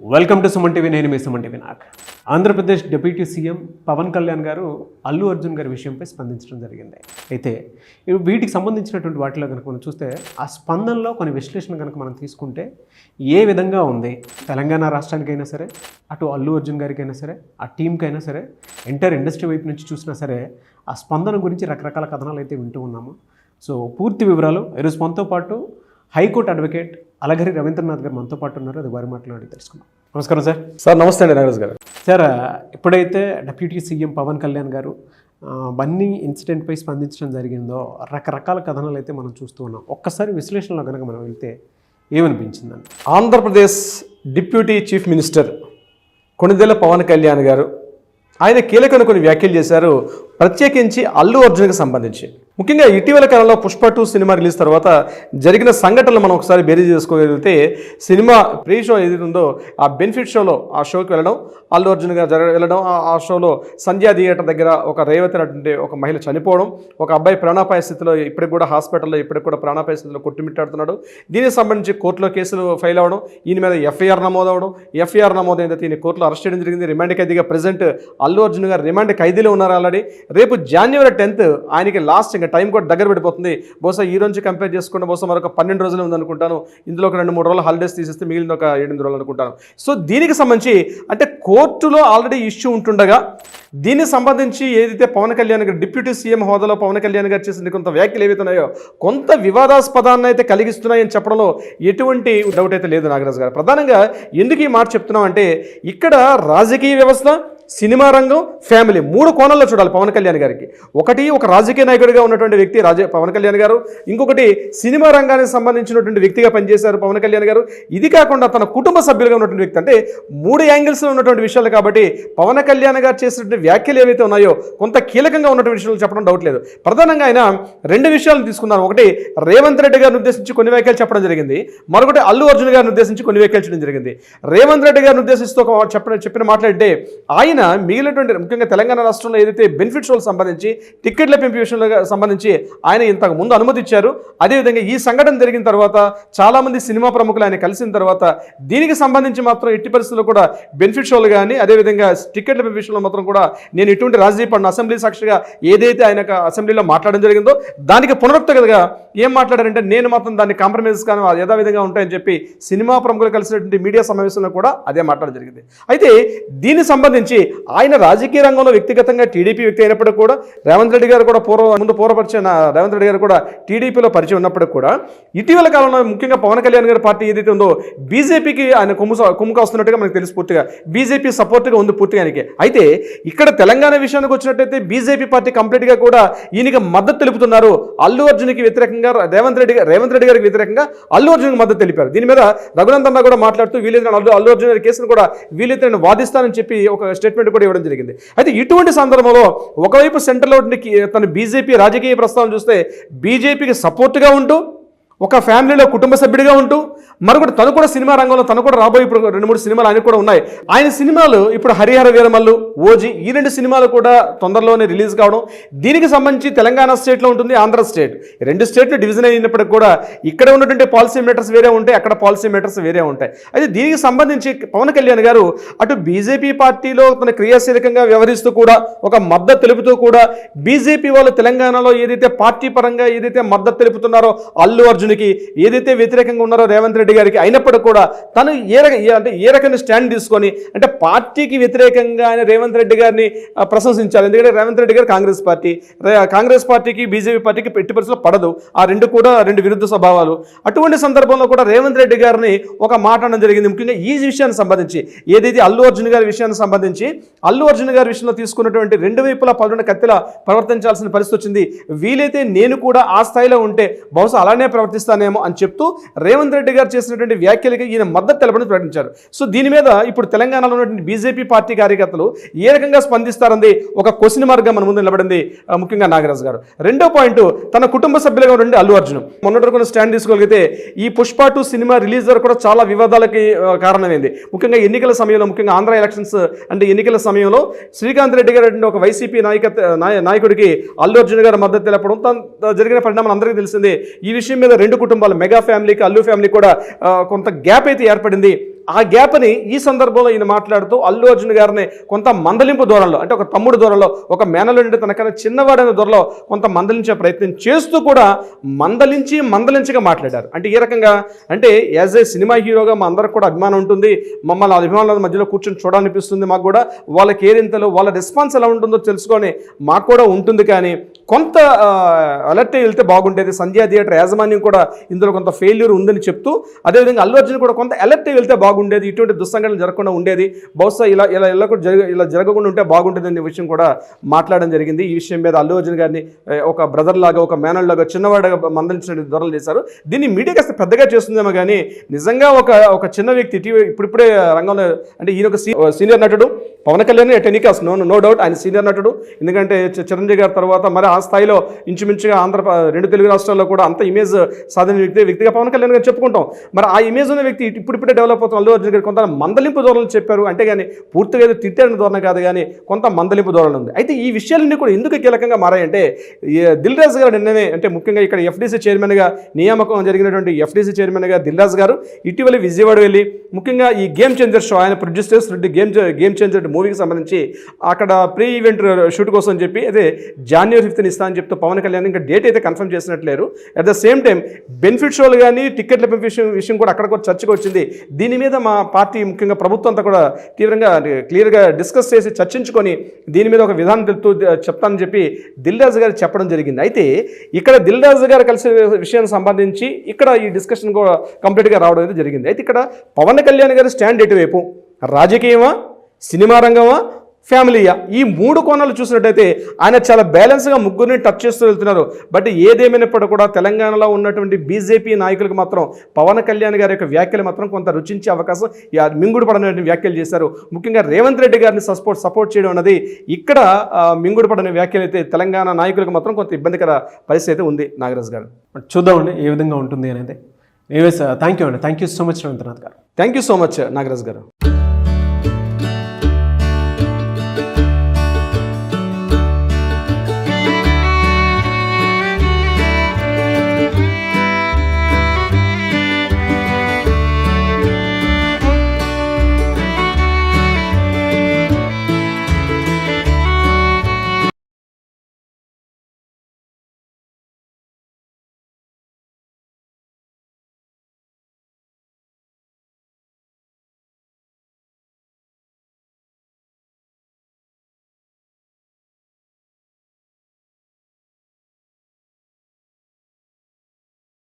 Welcome to Suman TV నేను మీ Suman TV నాక్ ఆంధ్రప్రదేశ్ డిప్యూటీ సీఎం పవన్ కళ్యాణ్ గారు అల్లు అర్జున్ గారి విషయంపై స్పందించడం జరిగింది. అయితే వీటికి సంబంధించినటువంటి వాటిలో కనుక మనం చూస్తే ఆ స్పందనలో కొన్ని విశ్లేషణ కనుక మనం తీసుకుంటే ఏ విధంగా ఉంది తెలంగాణ రాష్ట్రానికైనా సరే అటు అల్లు అర్జున్ గారికైనా సరే ఆ టీంకైనా సరే ఎంటైర్ ఇండస్ట్రీ వైపు నుంచి చూసినా సరే ఆ స్పందన గురించి రకరకాల కథనాలు అయితే వింటూ ఉన్నాము. సో పూర్తి వివరాలు ఈరోజు మనతో పాటు హైకోర్టు అడ్వకేట్ అలగరి రవీంద్రనాథ్ గారు మనతో పాటు ఉన్నారు. అది వారి మాట్లాడి తెలుసుకుందాం. నమస్కారం సార్. సార్ నమస్తే అండి నాగరాజు గారు. సార్ ఇప్పుడైతే డిప్యూటీ సీఎం పవన్ కళ్యాణ్ గారు బన్నీ ఇన్సిడెంట్పై స్పందించడం జరిగిందో రకరకాల కథనాలు అయితే మనం చూస్తూ ఉన్నాం. ఒక్కసారి విశ్లేషణలో కనుక మనం వెళ్తే ఏమనిపించిందండి? Andhra Pradesh deputy chief minister Konidela Pawan Kalyan garu ఆయన కీలకమైన కొన్ని వ్యాఖ్యలు చేశారు. ప్రత్యేకించి అల్లు అర్జున్కి సంబంధించి. ముఖ్యంగా ఇటీవల కాలంలో పుష్ప టూ సినిమా రిలీజ్ తర్వాత జరిగిన సంఘటనలు మనం ఒకసారి బేరీ చేసుకోగలిగితే సినిమా ప్రీ షో ఏది ఉందో ఆ బెనిఫిట్ షోలో ఆ షోకి వెళ్ళడం అల్లు అర్జున్ గారు జరగ వెళ్ళడం ఆ- షోలో సంధ్యా థియేటర్ దగ్గర ఒక రేవతి అటువంటి ఒక మహిళ చనిపోవడం ఒక అబ్బాయి ప్రాణాపాయ స్థితిలో ఇప్పటికి కూడా హాస్పిటల్లో ఇప్పటికి కూడా ప్రాణాపాయ స్థితిలో కొట్టుమిట్టాడుతున్నాడు. దీనికి సంబంధించి కోర్టులో కేసులు ఫైల్ అవ్వడం ఈయన మీద ఎఫ్ఐఆర్ నమోదవడం ఎఫ్ఐఆర్ నమోదైన దీని కోర్టులో అరెస్ట్ చేయడం జరిగింది. రిమాండ్ ఖైదీగా ప్రజెంట్ అల్లు అర్జున్ గారు రిమాండ్ ఖైదీలో ఉన్నారు ఆల్రెడీ. రేపు జనవరి టెన్త్ ఆయనకి లాస్ట్ ఇంకా టైం కూడా దగ్గర పడిపోతుంది. బహుశా ఈ రోజు కంపేర్ చేసుకుంటే బహుశా మరొక పన్నెండు రోజులు ఉందనుకుంటాను. ఇందులో ఒక రెండు మూడు రోజులు హాలిడేస్ తీసేస్తే మిగిలిన ఒక ఎనిమిది రోజులు అనుకుంటాను. సో దీనికి సంబంధించి అంటే కోర్టులో ఆల్రెడీ ఇష్యూ ఉంటుండగా దీనికి సంబంధించి ఏదైతే పవన్ కళ్యాణ్ గారు డిప్యూటీ సీఎం హోదాలో పవన్ కళ్యాణ్ గారు చేసిన కొంత వ్యాఖ్యలు ఏవైతున్నాయో కొంత వివాదాస్పదాన్ని అయితే కలిగిస్తున్నాయని చెప్పడంలో ఎటువంటి డౌట్ అయితే లేదు నాగరాజు గారు. ప్రధానంగా ఎందుకు ఈ మాట చెప్తున్నాం అంటే ఇక్కడ రాజకీయ వ్యవస్థ సినిమా రంగం ఫ్యామిలీ మూడు కోణాల్లో చూడాలి పవన్ కళ్యాణ్ గారికి. ఒకటి ఒక రాజకీయ నాయకుడిగా ఉన్నటువంటి వ్యక్తి రాజ పవన్ కళ్యాణ్ గారు. ఇంకొకటి సినిమా రంగానికి సంబంధించినటువంటి వ్యక్తిగా పనిచేశారు పవన్ కళ్యాణ్ గారు. ఇది కాకుండా తన కుటుంబ సభ్యులుగా ఉన్నటువంటి వ్యక్తి అంటే మూడు యాంగిల్స్లో ఉన్నటువంటి విషయాలు కాబట్టి పవన్ కళ్యాణ్ గారు చేసినటువంటి వ్యాఖ్యలు ఏవైతే ఉన్నాయో కొంత కీలకంగా ఉన్నటువంటి విషయాలు చెప్పడం డౌట్ లేదు. ప్రధానంగా ఆయన రెండు విషయాలు తీసుకున్నారు. ఒకటి రేవంత్ రెడ్డి గారిని ఉద్దేశించి కొన్ని వ్యాఖ్యలు చెప్పడం జరిగింది. మరొకటి అల్లు అర్జున్ గారిని ఉద్దేశించి కొన్ని వ్యాఖ్యలు చేయడం జరిగింది. రేవంత్ రెడ్డి గారిని ఉద్దేశిస్తూ ఒక చెప్పిన చెప్పిన మాట్లాడితే ఆయన ఆయన మిగిలినటువంటి ముఖ్యంగా తెలంగాణ రాష్ట్రంలో ఏదైతే బెనిఫిట్ షోలకు సంబంధించి టిక్కెట్ల పెంపు విషయంలో సంబంధించి ఆయన ఇంతకు ముందు అనుమతి ఇచ్చారు అదేవిధంగా ఈ సంఘటన జరిగిన తర్వాత చాలామంది సినిమా ప్రముఖులు ఆయన కలిసిన తర్వాత దీనికి సంబంధించి మాత్రం ఎట్టి పరిస్థితుల్లో కూడా బెనిఫిట్ షోలు కానీ అదేవిధంగా టిక్కెట్ల పెంపు విషయంలో మాత్రం కూడా నేను ఇటువంటి రాజకీయ పడిన అసెంబ్లీ సాక్షిగా ఏదైతే ఆయన అసెంబ్లీలో మాట్లాడడం జరిగిందో దానికి పునరుక్తగా ఏం మాట్లాడారంటే నేను మాత్రం దాన్ని కాంప్రమైజ్ కానీ యథావిధంగా ఉంటాయని చెప్పి సినిమా ప్రముఖులు కలిసినటువంటి మీడియా సమావేశంలో కూడా అదే మాట్లాడడం జరిగింది. అయితే దీనికి సంబంధించి ఆయన రాజకీయ రంగంలో వ్యక్తిగతంగా టీడీపీ వ్యక్తి అయినప్పటికీ కూడా రేవంత్ రెడ్డి గారు కూడా పూర్వ ముందు పూర్వపరిచిన రేవంత్ రెడ్డి గారు కూడా టీడీపీలో పరిచయం ఉన్నప్పటికీ కూడా ఇటీవల కాలంలో ముఖ్యంగా పవన్ కళ్యాణ్ గారి పార్టీ ఏదైతే ఉందో బీజేపీకి ఆయన కొమ్ము కొమ్ముక వస్తున్నట్టుగా మనకు తెలుసు పూర్తిగా. బీజేపీ సపోర్ట్గా ఉంది పూర్తిగా ఆయనకి. అయితే ఇక్కడ తెలంగాణ విషయానికి వచ్చినట్టయితే బీజేపీ పార్టీ కంప్లీట్గా కూడా ఈయనకి మద్దతు తెలుపుతున్నారు. అల్లు అర్జున్కి వ్యతిరేకంగా రేవంత్ రెడ్డి గారు రేవంత్ రెడ్డి గారికి వ్యతిరేకంగా అల్లు అర్జున్కి మద్దతు తెలిపారు. దీని మీద రఘునందన్న కూడా మాట్లాడుతూ వీలైతే అల్లు అల్లు అర్జున్ గారి కేసును కూడా వీలైతే నేను వాదిస్తానని చెప్పి ఒక స్టేట్మెంట్ కూడా ఇవ్వడం జరిగింది. అయితే ఇటువంటి సందర్భంలో ఒకవైపు సెంటర్లో తన బీజేపీ రాజకీయ ప్రస్తావన చూస్తే బీజేపీకి సపోర్ట్గా ఉంటూ ఒక ఫ్యామిలీలో కుటుంబ సభ్యుడిగా ఉంటూ మరొకటి తను కూడా సినిమా రంగంలో తను కూడా రాబోయే ఇప్పుడు రెండు మూడు సినిమాలు ఆయన కూడా ఉన్నాయి. ఆయన సినిమాలు ఇప్పుడు హరిహర వీరమల్లు ఓజీ ఈ రెండు సినిమాలు కూడా తొందరలోనే రిలీజ్ కావడం దీనికి సంబంధించి తెలంగాణ స్టేట్లో ఉంటుంది ఆంధ్ర స్టేట్. రెండు స్టేట్లు డివిజన్ అయినప్పటికీ కూడా ఇక్కడ ఉన్నటువంటి పాలసీ మేటర్స్ వేరే ఉంటాయి అక్కడ పాలసీ మేటర్స్ వేరే ఉంటాయి. అయితే దీనికి సంబంధించి పవన్ కళ్యాణ్ గారు అటు బీజేపీ పార్టీలో తన క్రియాశీలకంగా వ్యవహరిస్తూ కూడా ఒక మద్దతు తెలుపుతూ కూడా బీజేపీ వాళ్ళు తెలంగాణలో ఏదైతే పార్టీ పరంగా ఏదైతే మద్దతు తెలుపుతున్నారో అల్లు అర్జున్ అర్జున్కి ఏదైతే వ్యతిరేకంగా ఉన్నారో రేవంత్ రెడ్డి గారికి అయినప్పటికీ కూడా తను ఏ రక అంటే ఏ రకమైన స్టాండ్ తీసుకొని అంటే పార్టీకి వ్యతిరేకంగా ఆయన రేవంత్ రెడ్డి గారిని ప్రశంసించాలి. ఎందుకంటే రేవంత్ రెడ్డి గారు కాంగ్రెస్ పార్టీ కాంగ్రెస్ పార్టీకి బీజేపీ పార్టీకి పెట్టి పరిస్థితుల్లో పడదు. ఆ రెండు కూడా రెండు విరుద్ధ స్వభావాలు. అటువంటి సందర్భంలో కూడా రేవంత్ రెడ్డి గారిని ఒక మాట అనడం జరిగింది. ముఖ్యంగా ఈ విషయానికి సంబంధించి ఏదైతే అల్లు అర్జున్ గారి విషయానికి సంబంధించి అల్లు అర్జున్ గారి విషయంలో తీసుకున్నటువంటి రెండు వైపులా పలున కత్తిలా ప్రవర్తించాల్సిన పరిస్థితి వచ్చింది. వీలైతే నేను కూడా ఆ స్థాయిలో ఉంటే బహుశా అలానే ప్రవర్తిస్తాను. పంపిస్తానేమో అని చెప్తూ రేవంత్ రెడ్డి గారు చేసినటువంటి వ్యాఖ్యలకి ఈయన మద్దతు తెలపడం ప్రకటించారు. సో దీని మీద ఇప్పుడు తెలంగాణలో ఉన్నటువంటి బీజేపీ పార్టీ కార్యకర్తలు ఏ రకంగా స్పందిస్తారని ఒక క్వశ్చన్ మార్గం మన ముందు నిలబడింది ముఖ్యంగా నాగరాజు గారు. రెండో పాయింట్ తన కుటుంబ సభ్యులుగా ఉండండి అల్లు అర్జున్. మొన్నటి వరకు స్టాండ్ తీసుకోగలిగితే ఈ పుష్ప టూ సినిమా రిలీజ్ వరకు కూడా చాలా వివాదాలకి కారణమైంది. ముఖ్యంగా ఎన్నికల సమయంలో ముఖ్యంగా ఆంధ్ర ఎలక్షన్స్ అంటే ఎన్నికల సమయంలో శ్రీకాంత్ రెడ్డి గారు ఒక వైసీపీ నాయకత్వ నాయకుడికి అల్లు అర్జున్ గారు మద్దతు తెలపడం తన జరిగిన పరిణామాలు అందరికీ తెలిసిందే. ఈ విషయం మీద రెండు కుటుంబాలు మెగా ఫ్యామిలీకి అల్లు ఫ్యామిలీ కూడా కొంత గ్యాప్ అయితే ఏర్పడింది. ఆ గ్యాప్ని ఈ సందర్భంలో ఈయన మాట్లాడుతూ అల్లు అర్జున్ గారిని కొంత మందలింపు దూరంలో అంటే ఒక తమ్ముడు దూరంలో ఒక మేనలుండి తనకన్నా చిన్నవాడైన దూరంలో కొంత మందలించే ప్రయత్నం చేస్తూ కూడా మందలించి మందలించగా మాట్లాడారు. అంటే ఏ రకంగా? అంటే యాజ్ ఏ సినిమా హీరోగా మా అందరికి కూడా అభిమానం ఉంటుంది. మమ్మల్ని అభిమానుల మధ్యలో కూర్చొని చూడాలనిపిస్తుంది మాకు కూడా. వాళ్ళ కేరింతలు వాళ్ళ రెస్పాన్స్ ఎలా ఉంటుందో తెలుసుకొని మాకు కూడా ఉంటుంది కానీ కొంత అలర్ట్ వెళ్తే బాగుండేది. సంధ్యా థియేటర్ యాజమాన్యం కూడా ఇందులో కొంత ఫెయిల్యూర్ ఉందని చెప్తూ అదేవిధంగా అల్లు అర్జున్ కూడా కొంత అలర్ట్ వెళ్తే బాగుండేది ఇటువంటి దుస్సంఘటనలు జరగకుండా ఉండేది. బహుశా ఇలా ఇలా ఇలా జరగ ఇలా జరగకుండా ఉంటే బాగుంటుంది అనే విషయం కూడా మాట్లాడడం జరిగింది. ఈ విషయం మీద అల్లు అర్జున్ గారిని ఒక బ్రదర్ లాగా ఒక మేనల్ లాగా చిన్నవాడిగా మందలించిన ధ్వరలు చేశారు. దీన్ని మీడియా కాస్త పెద్దగా చేస్తుందేమో కానీ నిజంగా ఒక ఒక చిన్న వ్యక్తి ఇటీవల ఇప్పుడిప్పుడే రంగంలో అంటే ఈయన ఒక సీనియర్ నటుడు. Pawan Kalyan at any cost no no doubt ఆయన సీనియర్ నటుడు. ఎందుకంటే చిరంజీవి గారి తర్వాత మరి ఆ స్థాయిలో ఇంచుమించుగా ఆంధ్ర రెండు తెలుగు రాష్ట్రాల్లో కూడా అంత ఇమేజ్ సాధించిన వ్యక్తి వ్యక్తిగా పవన్ కళ్యాణ్ గారు చెప్పుకుంటాం. మరి ఆ ఇమేజ్ ఉన్న వ్యక్తి ఇప్పుడిప్పుడే డెవలప్ అవుతున్న అల్లు అర్జున్ గారు కొంత మందలింపు ధోరణులు చెప్పారు. అంటే కానీ పూర్తిగా ఏదో తిట్టారని ధోరణి కాదు కానీ కొంత మందలింపు ధోరణి ఉంది. అయితే ఈ విషయాలన్నీ కూడా ఎందుకు కీలకంగా మారాయంటే దిల్ రాజు గారు నిన్ననే అంటే ముఖ్యంగా ఇక్కడ ఎఫ్డీసీ చైర్మన్గా నియామకం జరిగినటువంటి ఎఫ్డీసీ చైర్మన్గా దిల్ రాజు గారు ఇటీవల విజయవాడ వెళ్ళి ముఖ్యంగా ఈ గేమ్ చేంజర్ షో ఆయన ప్రొడ్యూస్ చేస్తున్న గేమ్ గేమ్ చేంజర్ మూవీకి సంబంధించి అక్కడ ప్రీ ఈవెంట్ షూట్ కోసం చెప్పి అదే జాన్యువరి ఫిఫ్త్ ఇస్తా అని చెప్తూ పవన్ కళ్యాణ్ ఇంకా డేట్ అయితే confirm చేసినట్లేరు. At the same time benefit షోలు కానీ టికెట్ల విషయం విషయం కూడా అక్కడ కూడా చర్చకు వచ్చింది. దీని మీద మా పార్టీ ముఖ్యంగా ప్రభుత్వం అంతా కూడా తీవ్రంగా క్లియర్గా డిస్కస్ చేసి చర్చించుకొని దీని మీద ఒక విధానం తెలుపుతూ చెప్తానని చెప్పి దిల్రాజు గారు చెప్పడం జరిగింది. అయితే ఇక్కడ దిల్ రాజు గారు కలిసి విషయానికి సంబంధించి ఇక్కడ ఈ డిస్కషన్ కూడా కంప్లీట్గా రావడం అయితే జరిగింది. అయితే ఇక్కడ పవన్ కళ్యాణ్ గారి స్టాండ్ ఎటువైపు? రాజకీయమా? సినిమా రంగమా? ఫ్యామిలీయా? ఈ మూడు కోణాలు చూసినట్టయితే ఆయన చాలా బ్యాలెన్స్గా ముగ్గురిని టచ్ చేస్తూ వెళ్తున్నారు. బట్ ఏదేమైనప్పటికీ కూడా తెలంగాణలో ఉన్నటువంటి బీజేపీ నాయకులకు మాత్రం పవన్ కళ్యాణ్ గారి యొక్క వ్యాఖ్యలు మాత్రం కొంత రుచించే అవకాశం మింగుడు పడనటువంటి వ్యాఖ్యలు చేశారు. ముఖ్యంగా రేవంత్ రెడ్డి గారిని సపోర్ట్ సపోర్ట్ చేయడం అనేది ఇక్కడ మింగుడు పడని వ్యాఖ్యలు అయితే తెలంగాణ నాయకులకు మాత్రం కొంత ఇబ్బందికర పరిస్థితి అయితే ఉంది నాగరాజ్ గారు. చూద్దామండి ఏ విధంగా ఉంటుంది అనేది. థ్యాంక్ యూ అండి. Thank you so much Ravindranath గారు. Thank you so much Nagaraj గారు.